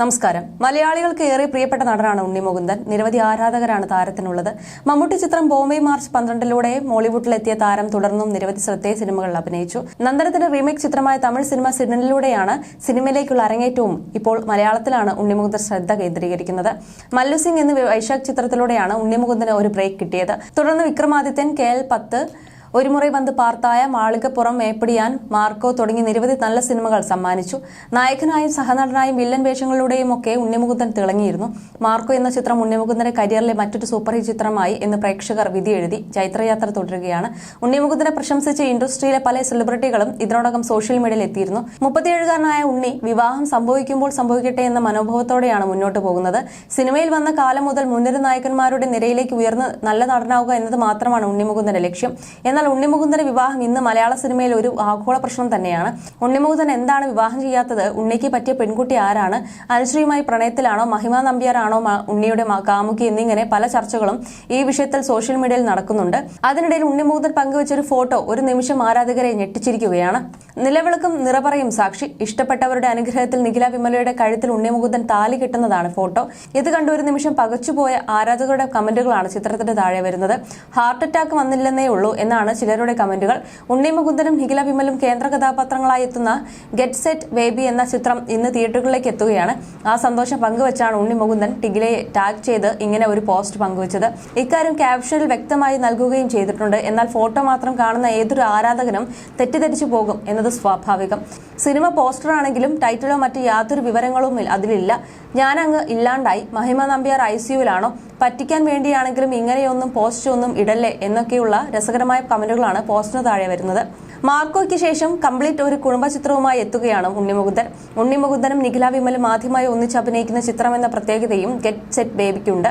നമസ്കാരം. മലയാളികൾക്ക് ഏറെ പ്രിയപ്പെട്ട നടനാണ് ഉണ്ണി മുകുന്ദൻ. നിരവധി ആരാധകരാണ് താരത്തിനുള്ളത്. മമ്മൂട്ടി ചിത്രം ബോംബെ മാർച്ച് പന്ത്രണ്ടിലൂടെ മോളിവുഡിലെത്തിയ താരം തുടർന്നും നിരവധി ശ്രദ്ധേയ സിനിമകളിൽ അഭിനയിച്ചു. നന്ദനത്തിന്റെ റീമേക്ക് ചിത്രമായ തമിഴ് സിനിമ സിനിമയിലൂടെയാണ് സിനിമയിലേക്കുള്ള അരങ്ങേറ്റവും ഇപ്പോൾ മലയാളത്തിലാണ് ഉണ്ണിമുകുന്ദൻ ശ്രദ്ധ കേന്ദ്രീകരിക്കുന്നത്. മല്ലു സിംഗ് എന്ന വൈശാഖ് ചിത്രത്തിലൂടെയാണ് ഉണ്ണിമുകുന്ദന് ഒരു ബ്രേക്ക് കിട്ടിയത്. തുടർന്ന് വിക്രമാദിത്യൻ കെ എൽ പത്ത് ഒരു മുറി വന്ന് പാർത്തായ മാളികപ്പുറം മേപ്പടിയാൻ മാർക്കോ തുടങ്ങി നിരവധി നല്ല സിനിമകൾ സമ്മാനിച്ചു. നായകനായും സഹനടനായും വില്ലൻ വേഷങ്ങളിലൂടെയും ഒക്കെ ഉണ്ണിമുകുന്ദൻ തിളങ്ങിയിരുന്നു. മാർക്കോ എന്ന ചിത്രം ഉണ്ണിമുകുന്ദന്റെ കരിയറിലെ മറ്റൊരു സൂപ്പർ ഹിറ്റ് ചിത്രമായി എന്ന് പ്രേക്ഷകർ വിധിയെഴുതി ചൈത്രയാത്ര തുടരുകയാണ്. ഉണ്ണിമുകുന്ദനെ പ്രശംസിച്ച് ഇൻഡസ്ട്രിയിലെ പല സെലിബ്രിറ്റികളും ഇതിനോടകം സോഷ്യൽ മീഡിയയിൽ എത്തിയിരുന്നു. മുപ്പത്തിയേഴുകാരനായ ഉണ്ണി വിവാഹം സംഭവിക്കുമ്പോൾ സംഭവിക്കട്ടെ എന്ന മനോഭാവത്തോടെയാണ് മുന്നോട്ട് പോകുന്നത്. സിനിമയിൽ വന്ന കാലം മുതൽ മുൻനിര നായകന്മാരുടെ നിരയിലേക്ക് ഉയർന്ന് നല്ല നടനാവുക എന്നത് മാത്രമാണ് ഉണ്ണിമുകുന്ദന്റെ ലക്ഷ്യം. എന്നാൽ ഉണ്ണിമുകുന്ദന്റെ വിവാഹം ഇന്ന് മലയാള സിനിമയിൽ ഒരു ആഗോള പ്രശ്നം തന്നെയാണ്. ഉണ്ണിമുകുന്ദൻ എന്താണ് വിവാഹം ചെയ്യാത്തത്? ഉണ്ണിക്ക് പറ്റിയ പെൺകുട്ടി ആരാണ്? അനുശ്രീയുമായി പ്രണയത്തിലാണോ? മഹിമ നമ്പ്യാരാണോ? ഉണ്ണിയുടെ കാമുക്കി കാമുകി എന്നിങ്ങനെ പല ചർച്ചകളും ഈ വിഷയത്തിൽ സോഷ്യൽ മീഡിയയിൽ നടക്കുന്നുണ്ട്. അതിനിടയിൽ ഉണ്ണിമുകുന്ദൻ പങ്കുവച്ച ഒരു ഫോട്ടോ ഒരു നിമിഷം ആരാധകരെ ഞെട്ടിച്ചിരിക്കുകയാണ്. നിലവിളക്കും നിറപറയും സാക്ഷി. ഇഷ്ടപ്പെട്ടവരുടെ അനുഗ്രഹത്തിൽ നിഖില വിമലയുടെ കഴുത്തിൽ ഉണ്ണിമുകുന്ദൻ താലി കിട്ടുന്നതാണ് ഫോട്ടോ. ഇത് കണ്ട ഒരു നിമിഷം പകച്ചുപോയ ആരാധകരുടെ കമന്റുകളാണ് ചിത്രത്തിന്റെ താഴെ വരുന്നത്. ഹാർട്ട് അറ്റാക്ക് വന്നില്ലെന്നേ ഉള്ളൂ എന്നാണ് ചിലരുടെ കമന്റുകൾ. ഉണ്ണി മുകുന്ദനും നിഖില വിമലും കേന്ദ്ര കഥാപാത്രങ്ങളായി എത്തുന്ന ഗെറ്റ് സെറ്റ് ബേബി എന്ന ചിത്രം ഇന്ന് തിയേറ്ററുകളിലേക്ക് എത്തുകയാണ്. ആ സന്തോഷം പങ്കുവച്ചാണ് ഉണ്ണി മുകുന്ദൻ ടിഗിലയെ ടാഗ് ചെയ്ത് ഇങ്ങനെ ഒരു പോസ്റ്റ് പങ്കുവച്ചത്. ഇക്കാര്യം ക്യാപ്ഷനിൽ വ്യക്തമായി നൽകുകയും ചെയ്തിട്ടുണ്ട്. എന്നാൽ ഫോട്ടോ മാത്രം കാണുന്ന ഏതൊരു ആരാധകനും തെറ്റിദ്ധരിച്ചു പോകും എന്നത് സ്വാഭാവികം. സിനിമ പോസ്റ്ററാണെങ്കിലും ടൈറ്റിലോ മറ്റ് യാതൊരു വിവരങ്ങളും അതിലില്ല. ഞാനങ്ങ് ഇല്ലാണ്ടായി. മഹിമ നമ്പ്യാർ ഐ സിയുലാണോ പറ്റിക്കാൻ വേണ്ടിയാണെങ്കിലും ഇങ്ങനെയൊന്നും പോസ്റ്റ് ഒന്നും ഇടല്ലേ എന്നൊക്കെയുള്ള രസകരമായ കമന്റുകളാണ് പോസ്റ്റിന് താഴെ വരുന്നത്. മാർക്കോയ്ക്ക് ശേഷം കംപ്ലീറ്റ് ഒരു കുടുംബ ചിത്രവുമായി എത്തുകയാണ് ഉണ്ണിമുകുന്ദൻ. ഉണ്ണിമുകുന്ദനും നിഖില വിമലും ആദ്യമായി ഒന്നിച്ച് അഭിനയിക്കുന്ന ചിത്രമെന്ന പ്രത്യേകതയും ഗെറ്റ് സെറ്റ് ബേബിക്കുണ്ട്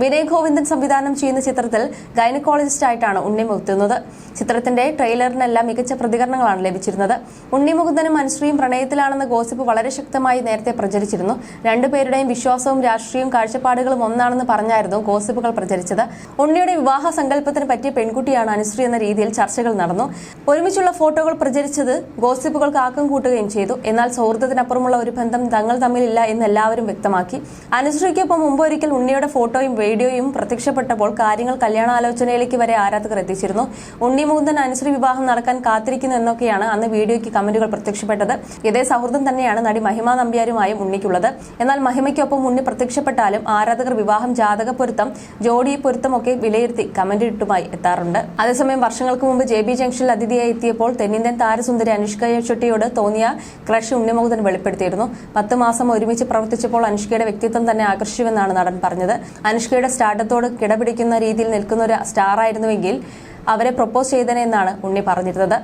വിനയ് ഗോവിന്ദൻ സംവിധാനം ചെയ്യുന്ന ചിത്രത്തിൽ ഗൈനക്കോളജിസ്റ്റ് ആയിട്ടാണ് ഉണ്ണിമുകുത്തുന്നത് ചിത്രത്തിന്റെ ട്രെയിലറിനെല്ലാം മികച്ച പ്രതികരണങ്ങളാണ് ലഭിച്ചിരുന്നത്. ഉണ്ണിമുകുന്ദനും അനുശ്രീയും പ്രണയത്തിലാണെന്ന ഗോസിപ്പ് വളരെ ശക്തമായി നേരത്തെ പ്രചരിച്ചിരുന്നു. രണ്ടുപേരുടെയും വിശ്വാസവും രാഷ്ട്രീയവും കാഴ്ചപ്പാടുകളും ഒന്നാണെന്ന് പറഞ്ഞായിരുന്നു ഗോസിപ്പുകൾ പ്രചരിച്ചത്. ഉണ്ണിയുടെ വിവാഹ സങ്കല്പത്തിന് പറ്റിയ പെൺകുട്ടിയാണ് അനുശ്രീ എന്ന രീതിയിൽ ചർച്ചകൾ നടന്നു. ഒരുമിച്ചുള്ള ഫോട്ടോകൾ പ്രചരിച്ചത് ഗോസിപ്പുകൾക്ക് ആക്കം കൂട്ടുകയും ചെയ്തു. എന്നാൽ സൗഹൃദത്തിനപ്പുറമുള്ള ഒരു ബന്ധം തങ്ങൾ തമ്മിലില്ല എന്ന് എല്ലാവരും വ്യക്തമാക്കി. അനുശ്രീക്കൊപ്പം മുമ്പ് ഒരിക്കൽ ഉണ്ണിയുടെ ഫോട്ടോയും വീഡിയോയും പ്രത്യക്ഷപ്പെട്ടപ്പോൾ കാര്യങ്ങൾ കല്യാണാലോചനയിലേക്ക് വരെ ആരാധകർ എത്തിച്ചിരുന്നു. ഉണ്ണി മുകുന്ദൻ അനുശ്രീ വിവാഹം നടക്കാൻ കാത്തിരിക്കുന്നു എന്നൊക്കെയാണ് അന്ന് വീഡിയോയ്ക്ക് കമന്റുകൾ പ്രത്യക്ഷപ്പെട്ടത്. ഇതേ സൗഹൃദം തന്നെയാണ് നടി മഹിമ നമ്പ്യാരുമായും ഉണ്ണിക്കുള്ളത്. എന്നാൽ മഹിമയ്ക്കൊപ്പം ഉണ്ണി പ്രത്യക്ഷപ്പെട്ടാലും ആരാധകർ വിവാഹം ജാതക പൊരുത്തം ജോഡി പൊരുത്തമൊക്കെ വിലയിരുത്തി കമന്റ് ഇട്ടുമായി എത്താറുണ്ട്. അതേസമയം വർഷങ്ങൾക്ക് മുമ്പ് ജെ ബി ജംഗ്ഷനിൽ അതിഥിയായി എത്തിയപ്പോൾ തെന്നിന്ത്യൻ താരസുന്ദരി അനുഷ്ക ഷെട്ടിയോട് തോന്നിയ ക്രഷ് ഉണ്ണിമുകുന്ദൻ വെളിപ്പെടുത്തിയിരുന്നു. പത്ത് മാസം ഒരുമിച്ച് പ്രവർത്തിച്ചപ്പോൾ അനുഷ്കയുടെ വ്യക്തിത്വം തന്നെ ആകർഷിച്ചുവെന്നാണ് നടൻ പറഞ്ഞത്. അനുഷ്കയുടെ സ്റ്റാർട്ടത്തോട് കിടപിടിക്കുന്ന രീതിയിൽ നിൽക്കുന്ന ഒരു സ്റ്റാർ ആയിരുന്നുവെങ്കിൽ അവരെ പ്രൊപ്പോസ് ചെയ്തേനെ എന്നാണ് ഉണ്ണി പറഞ്ഞിരുന്നത്.